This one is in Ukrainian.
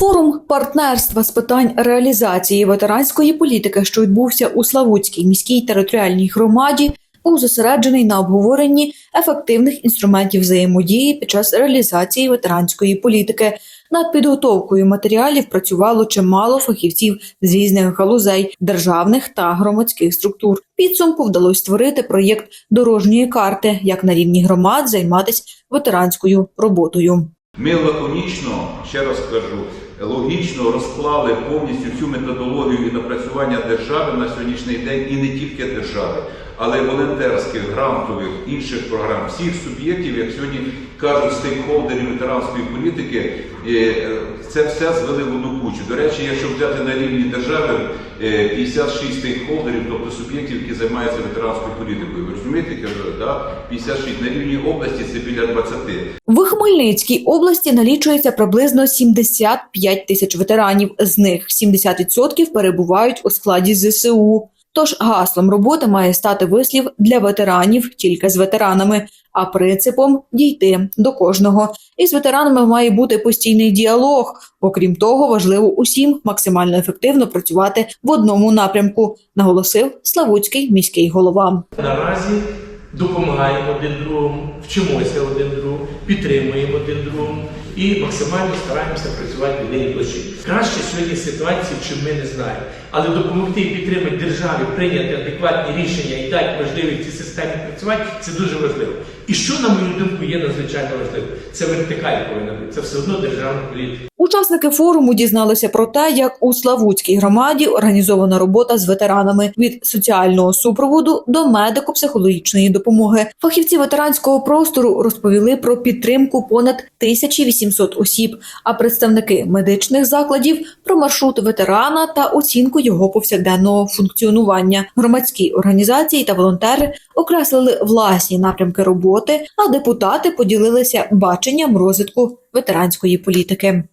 Форум партнерства з питань реалізації ветеранської політики, що відбувся у Славутській міській територіальній громаді, був зосереджений на обговоренні ефективних інструментів взаємодії під час реалізації ветеранської політики. Над підготовкою матеріалів працювало чимало фахівців з різних галузей державних та громадських структур. Підсумку вдалося створити проєкт дорожньої карти, як на рівні громад займатися ветеранською роботою. Ми лаконічно, ще раз кажу, логічно розклали повністю всю методологію і напрацювання держави на сьогоднішній день і не тільки держави, але й волонтерських, грантових, інших програм, всіх суб'єктів, як сьогодні кажуть, стейкхолдерів ветеранської політики, е, е, це все звели в одну кучу. До речі, якщо взяти на рівні держави е, 56 стейкхолдерів, тобто суб'єктів, які займаються ветеранською політикою. Ви розумієте, кажу, да? 56 на рівні області це біля 20. В Хмельницькій області налічується приблизно 75 тисяч ветеранів. З них 70% перебувають у складі ЗСУ. Тож гаслом роботи має стати вислів для ветеранів тільки з ветеранами, а принципом дійти до кожного. І з ветеранами має бути постійний діалог. Окрім того, важливо усім максимально ефективно працювати в одному напрямку, наголосив Славутський міський голова. Наразі допомагаємо один другому, вчимося один другому, підтримуємо один другому і максимально стараємося працювати в ідеї душі. Краще сьогодні ситуації, чим ми не знаємо. Але допомогти і підтримати державі прийняти адекватні рішення і дати можливість цій системі працювати це дуже важливо. І що, на мою думку, є надзвичайно важливо? Це вертикаль повинна бути. Це все одно державна політика. Учасники форуму дізналися про те, як у Славутській громаді організована робота з ветеранами від соціального супроводу до медико-психологічної допомоги. Фахівці ветеранського простору розповіли про підтримку понад 1800 осіб, а представники медичних закладів про маршрут ветерана та оцінку його повсякденного функціонування. Громадські організації та волонтери окреслили власні напрямки роботи, а депутати поділилися баченням розвитку ветеранської політики.